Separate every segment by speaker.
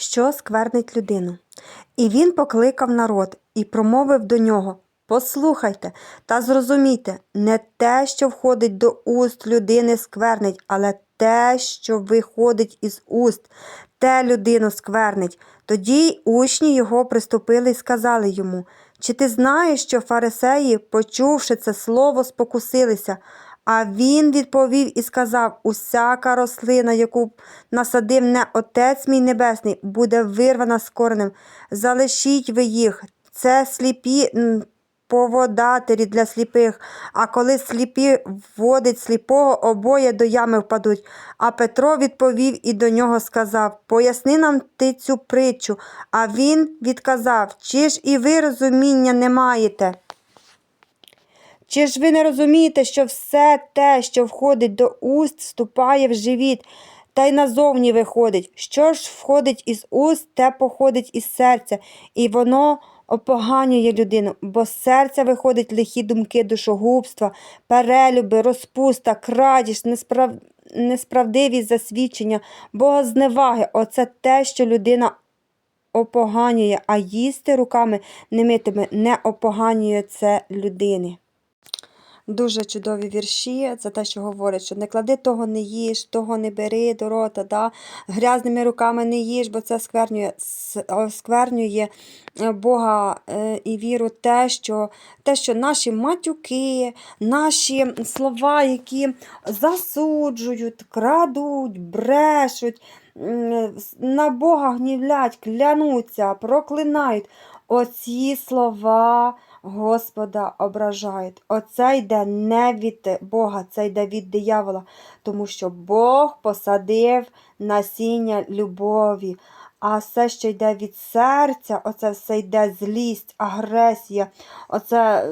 Speaker 1: що сквернить людину. І він покликав народ і промовив до нього Послухайте та зрозумійте, не те, що входить до уст людини, сквернить, але те, що виходить із уст, те людину сквернить. Тоді учні його приступили і сказали йому Чи ти знаєш, що фарисеї, почувши це слово, спокусилися? А він відповів і сказав: Усяка рослина, яку насадив не Отець мій Небесний, буде вирвана з коренем. Залишіть ви їх. Це сліпі поводатері для сліпих. А коли сліпі вводить сліпого, обоє до ями впадуть. А Петро відповів і до нього сказав: Поясни нам ти цю притчу. А він відказав: Чи ж і ви розуміння не маєте? Чи ж ви не розумієте, що все те, що входить до уст, вступає в живіт, та й назовні виходить? Що ж входить із уст, те походить із серця, і воно опоганює людину, бо з серця виходять лихі думки душогубства, перелюби, розпуста, крадіж, несправ... несправдивість засвідчення, богозневаги. Оце те, що людина опоганює, а їсти руками немитими не опоганює це людини. Дуже чудові вірші за те, що говорять, що не клади того не їж, того не бери до рота, да? грязними руками не їж, бо це сквернює, с- осквернює е, Бога е, і віру те, що, те, що наші матюки, наші слова, які засуджують, крадуть, брешуть, на Бога гнівлять, клянуться, проклинають. Оці слова Господа ображають. Оце йде не від Бога, це йде від диявола, тому що Бог посадив насіння любові. А все, що йде від серця, оце все йде злість, агресія, оце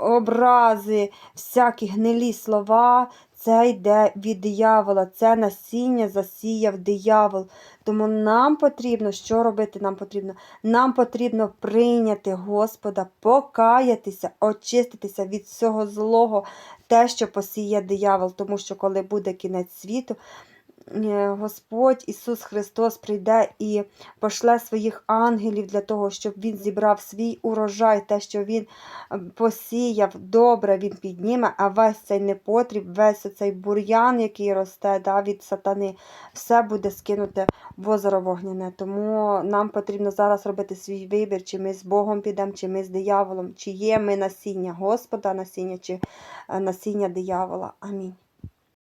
Speaker 1: образи, всякі гнилі слова, це йде від диявола, це насіння засіяв диявол. Тому нам потрібно, що робити нам потрібно? Нам потрібно прийняти Господа, покаятися, очиститися від всього злого, те, що посіє диявол. Тому що коли буде кінець світу, Господь Ісус Христос прийде і пошле своїх ангелів для того, щоб Він зібрав свій урожай, те, що Він е, посіяв добре, Він підніме, а весь цей непотріб, весь цей бур'ян, який росте да, від сатани, все буде скинуте в озеро вогняне. Тому нам потрібно зараз робити свій вибір, чи ми з Богом підемо, чи ми з дияволом, чи є ми насіння Господа насіння, чи е, насіння диявола. Амінь.